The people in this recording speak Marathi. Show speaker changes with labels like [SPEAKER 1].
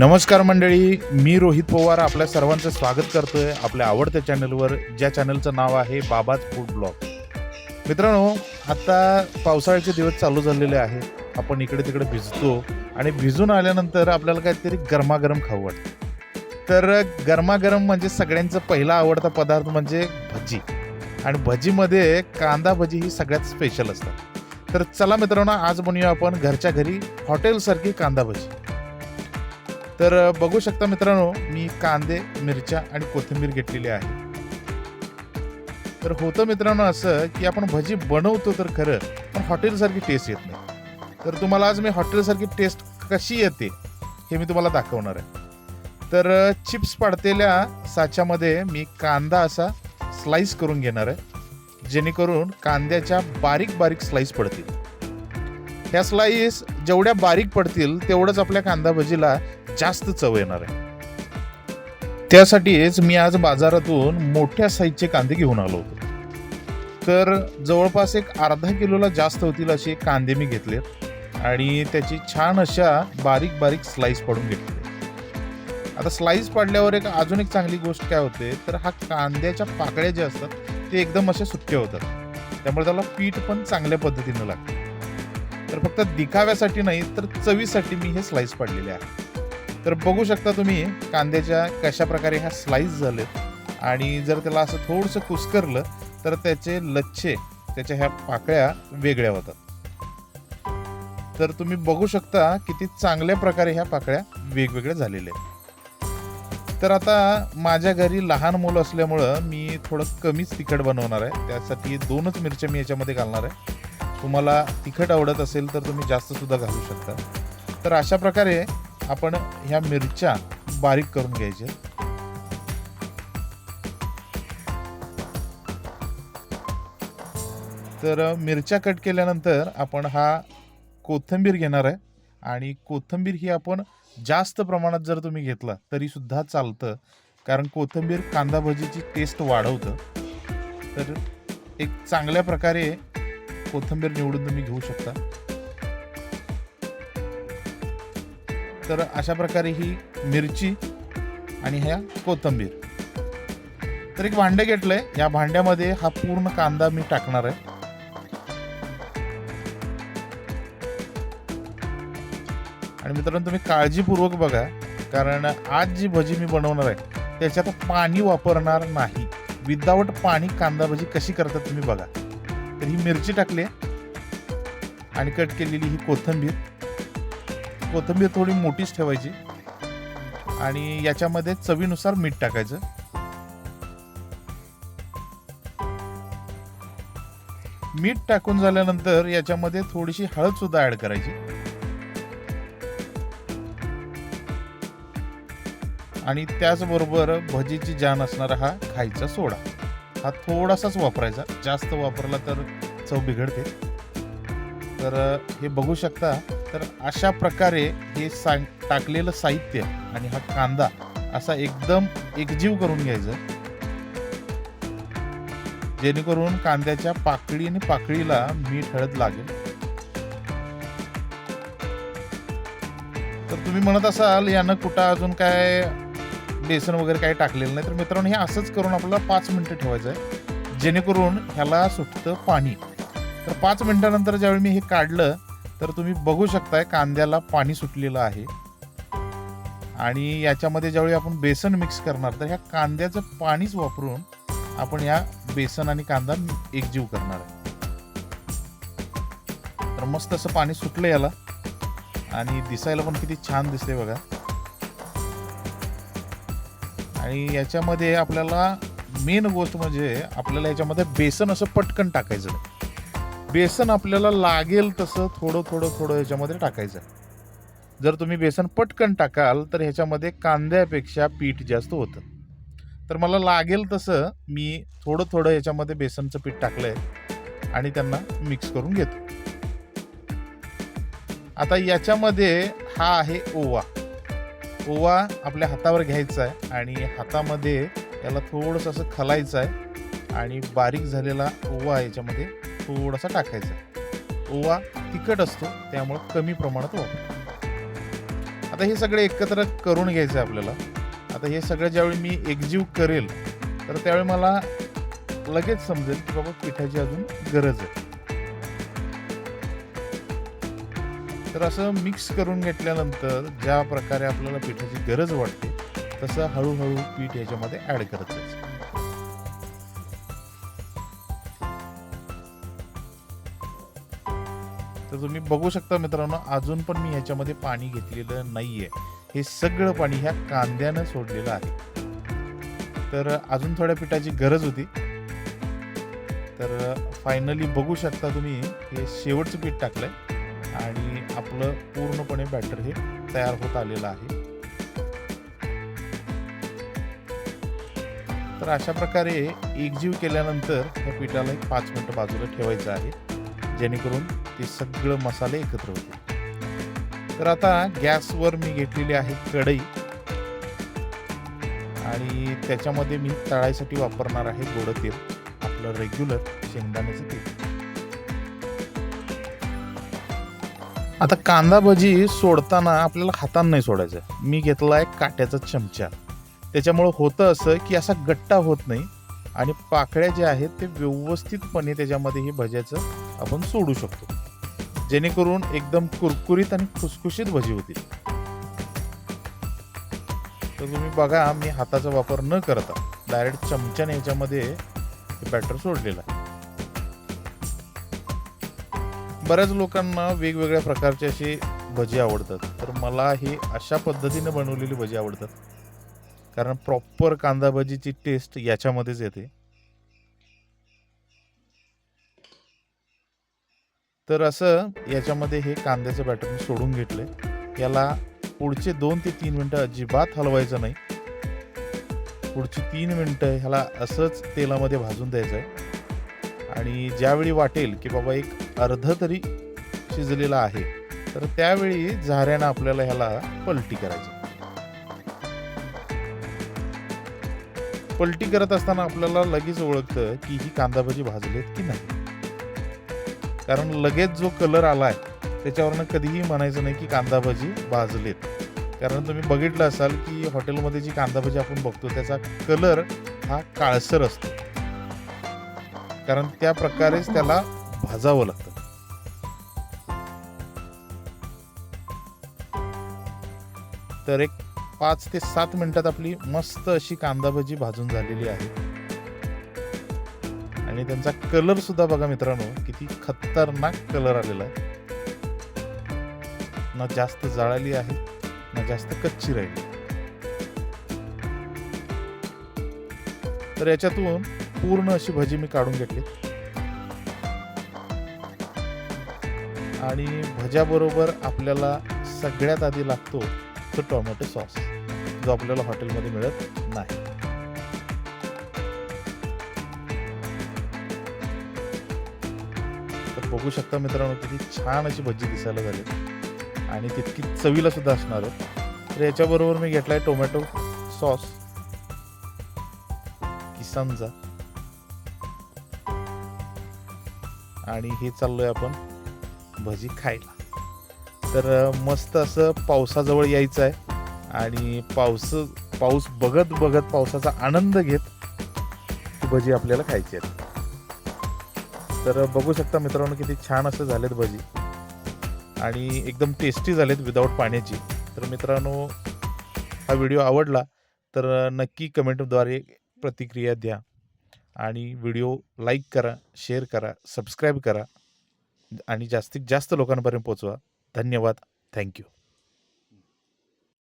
[SPEAKER 1] नमस्कार मंडळी मी रोहित पवार आपल्या सर्वांचं स्वागत करतोय आपल्या आवडत्या चॅनलवर ज्या चॅनलचं नाव आहे बाबाज फूड ब्लॉग. मित्रांनो आता पावसाळ्याचे दिवस चालू झालेले आहेत. आपण इकडे तिकडे भिजतो आणि भिजून आल्यानंतर आपल्याला काहीतरी गरमागरम खाऊ वाटतं. तर गरमागरम म्हणजे सगळ्यांचा पहिला आवडता पदार्थ म्हणजे भजी. आणि भजीमध्ये कांदा भजी ही सगळ्यात स्पेशल असतात. तर चला मित्रांनो आज बनूया आपण घरच्या घरी हॉटेलसारखी कांदा भजी. तर बघू शकता मित्रांनो मी कांदे मिरच्या आणि कोथिंबीर घेतलेली आहे. तर होतं मित्रांनो असं की आपण भजी बनवतो तर खरं पण हॉटेलसारखी टेस्ट येत नाही. तर तुम्हाला आज मी हॉटेलसारखी टेस्ट कशी येते हे मी तुम्हाला दाखवणार आहे. तर चिप्स पाडतेल्या साच्यामध्ये मी कांदा असा स्लाइस करून घेणार आहे जेणेकरून कांद्याच्या बारीक बारीक स्लाइस पडतील. ह्या स्लाईस जेवढ्या बारीक पडतील तेवढंच आपल्या कांदा भजीला जास्त चव येणार आहे. त्यासाठीच मी आज बाजारातून मोठ्या साईजचे कांदे घेऊन आलो होतो. तर जवळपास एक अर्धा किलोला जास्त होतील असे कांदे मी घेतले आणि त्याची छान अशा बारीक बारीक स्लाईस पाडून घेतले आता स्लाईस पाडल्यावर एक अजून एक चांगली गोष्ट काय होते तर हा कांद्याच्या पाकळ्या ज्या असतात ते एकदम असे सुटके होतात. त्यामुळे त्याला पीठ पण चांगल्या पद्धतीनं लागतं. तर फक्त दिखाव्यासाठी नाही तर चवीसाठी मी हे स्लाईस पाडलेले आहे. तर बघू शकता तुम्ही कांद्याच्या कशा प्रकारे ह्या स्लाइस झालेत. आणि जर त्याला असं थोडंसं कुस्करलं तर त्याचे लच्छे त्याच्या ह्या पाकळ्या वेगळ्या होतात. तर तुम्ही बघू शकता किती चांगल्या प्रकारे ह्या पाकळ्या वेगवेगळ्या झालेल्या आहेत. तर आता माझ्या घरी लहान मुलं असल्यामुळं मी थोडं कमीच तिखट बनवणार आहे. त्यासाठी दोनच मिरच्या मी याच्यामध्ये घालणार आहे. तुम्हाला तिखट आवडत असेल तर तुम्ही जास्त सुद्धा घालू शकता. तर अशा प्रकारे आपण ह्या मिरच्या बारीक करून घ्यायच्या. तर मिरच्या कट केल्यानंतर आपण हा कोथिंबीर घेणार आहे. आणि कोथिंबीर ही आपण जास्त प्रमाणात जर तुम्ही घेतला तरी सुद्धा चालतं. कारण कोथिंबीर कांदा भजीची टेस्ट वाढवतं. तर एक चांगल्या प्रकारे कोथिंबीर निवडून तुम्ही घेऊ शकता. तर अशा प्रकारे ही मिरची आणि ह्या कोथिंबीर. तर एक भांडं घेतलंय. या भांड्यामध्ये हा पूर्ण कांदा मी टाकणार आहे. आणि मित्रांनो तुम्ही काळजीपूर्वक बघा कारण आज जी भजी मी बनवणार आहे त्याच्यात पाणी वापरणार नाही. विदाऊट पाणी कांदा भजी कशी करतात तुम्ही बघा. तर ही मिरची टाकली आहे. आणि कट केलेली ही कोथिंबीर. कोथिंबीर थोडी मोठीच ठेवायची. आणि याच्यामध्ये चवीनुसार मीठ टाकायचं. मीठ टाकून झाल्यानंतर याच्यामध्ये थोडीशी हळद सुद्धा ऍड करायची. आणि त्याचबरोबर भजीची जान असणारा हा खायचा सोडा. हा थोडासाच वापरायचा. जास्त वापरला तर चव बिघडते. तर हे बघू शकता तर अशा प्रकारे हे सा टाकलेलं साहित्य आणि हा कांदा असा एकदम एकजीव करून घ्यायचं. जेणेकरून कांद्याच्या पाकळी आणि पाकळीला मीठ हळद लागेल. तर तुम्ही म्हणत असाल यानं कुठं अजून काय बेसन वगैरे काही टाकलेलं नाही. तर मित्रांनो हे असंच करून आपल्याला पाच मिनिटं ठेवायचं आहे. जेणेकरून ह्याला सुटतं पाणी. तर पाच मिनिटानंतर ज्यावेळी मी हे काढलं तर तुम्ही बघू शकताय कांद्याला पाणी सुटलेलं आहे. आणि याच्यामध्ये ज्यावेळी आपण बेसन मिक्स करणार तर ह्या कांद्याचं पाणीच वापरून आपण या बेसन आणि कांदा एकजीव करणार आहे. तर मस्त असं पाणी सुटलं याला. आणि दिसायला पण किती छान दिसते बघा. आणि याच्यामध्ये आपल्याला मेन गोष्ट म्हणजे आपल्याला याच्यामध्ये बेसन असं पटकन टाकायचं. बेसन आपल्याला लागेल तसं थोडं थोडं थोडं ह्याच्यामध्ये टाकायचं. आहे जर तुम्ही बेसन पटकन टाकाल तर ह्याच्यामध्ये कांद्यापेक्षा पीठ जास्त होतं. तर मला लागेल तसं मी थोडं थोडं याच्यामध्ये बेसनचं पीठ टाकलं आहे आणि त्यांना मिक्स करून घेतो. आता याच्यामध्ये हा आहे ओवा. ओवा आपल्या हातावर घ्यायचा आहे आणि हातामध्ये याला थोडंसं असं खलायचं आहे आणि बारीक झालेला ओवा याच्यामध्ये थोडासा टाकायचा. ओवा तिखट असतो त्यामुळं कमी प्रमाणात वापर आता हे सगळे एकत्र करून घ्यायचं आहे आपल्याला. आता हे सगळं ज्यावेळी मी एकजीव करेल तर त्यावेळी मला लगेच समजेल की बाबा पिठाची अजून गरज आहे. तर असं मिक्स करून घेतल्यानंतर ज्या प्रकारे आपल्याला पिठाची गरज वाटते तसं हळूहळू पीठ याच्यामध्ये ऍड करत जायचं. तर तुम्ही बघू शकता मित्रांनो अजून पण मी ह्याच्यामध्ये पाणी घेतलेलं नाहीये. हे सगळं पाणी ह्या कांद्यानं सोडलेलं आहे. तर अजून थोड्या पिठाची गरज होती. तर फायनली बघू शकता तुम्ही हे शेवटचं पीठ टाकलंय. आणि आपलं पूर्णपणे बॅटर हे तयार होत आलेलं आहे. तर अशा प्रकारे एकजीव केल्यानंतर त्या पिठाला एक पाच मिनटं बाजूला ठेवायचं आहे. जेणेकरून ते सगळं मसाले एकत्र होते. तर आता गॅसवर मी घेतलेली आहे कढई. आणि त्याच्यामध्ये मी तळायसाठी वापरणार आहे गोड तेल. आपलं रेग्युलर शेंगदाण्याचं तेल. आता कांदा भजी सोडताना आपल्याला हातानं नाही सोडायचं. मी घेतला आहे काट्याचा चमचा. त्याच्यामुळं होतं असं की असा गट्टा होत नाही आणि पाकळ्या ज्या आहेत ते व्यवस्थितपणे त्याच्यामध्ये हे भज्याचं आपण सोडू शकतो. जेणेकरून एकदम कुरकुरीत आणि खुसखुशीत भजी होतील. तर तुम्ही बघा मी हाताचा वापर न करता डायरेक्ट चमच्याने याच्यामध्ये बॅटर सोडलेलं आहे. बऱ्याच लोकांना वेगवेगळ्या प्रकारचे असे भजी आवडतात. तर मला हे अशा पद्धतीने बनवलेली भजी आवडतात. कारण प्रॉपर कांदा भजीची टेस्ट याच्यामध्येच येते. तर असं याच्यामध्ये हे कांद्याचं बॅटर मी सोडून घेतलंय याला पुढचे दोन ते तीन मिनटं अजिबात हलवायचं नाही. पुढची तीन मिनटं ह्याला असंच तेलामध्ये भाजून द्यायचं आहे. आणि ज्यावेळी वाटेल की बाबा एक अर्ध तरी शिजलेला आहे तर त्यावेळी झाऱ्यानं आपल्याला ह्याला पलटी करायचं. पलटी करत असताना आपल्याला लगेच ओळखतं की ही कांदा भजी भाजलीत की नाही. कारण लगेच जो कलर आलाय त्याच्यावरनं कधीही म्हणायचं नाही की कांदा भजी भाजलेत. कारण तुम्ही बघितलं असाल की हॉटेलमध्ये जी कांदाभजी आपण बघतो त्याचा कलर हा काळसर असतो. कारण त्या प्रकारेच त्याला भाजावं लागतं. तर एक पाच ते सात मिनिटात आपली मस्त अशी कांदा भजी भाजून झालेली आहे. आणि त्यांचा कलर सुद्धा बघा मित्रांनो किती खतरनाक कलर आलेला आहे. ना जास्त जाळाली आहे ना जास्त कच्ची राहिली. तर याच्यातून पूर्ण अशी भजी मी काढून घेतली. आणि भज्याबरोबर आपल्याला सगळ्यात आधी लागतो तो टोमॅटो सॉस जो आपल्याला हॉटेलमध्ये मिळत नाही. तर बघू शकता मित्रांनो किती छान अशी भजी दिसायला झाली. आणि तितकी चवीला सुद्धा असणार आहे. तर याच्याबरोबर मी घेतलाय टोमॅटो सॉस किसानचा आणि हे चाललोय आपण भजी खायला. तर मस्त असं पावसाजवळ यायचं आहे. आणि पावस पाऊस बघत बघत पावसाचा आनंद घेत भजी आपल्याला खायची आहे. तर बघू शकता मित्रांनो किती छान असं झालेत भजी. आणि एकदम टेस्टी झालेत विदाऊट पाण्याची. तर मित्रांनो हा व्हिडिओ आवडला तर नक्की कमेंटद्वारे प्रतिक्रिया द्या. आणि व्हिडिओ लाईक करा शेअर करा सबस्क्राईब करा. आणि जास्तीत जास्त लोकांपर्यंत पोचवा धन्यवाद. थँक्यू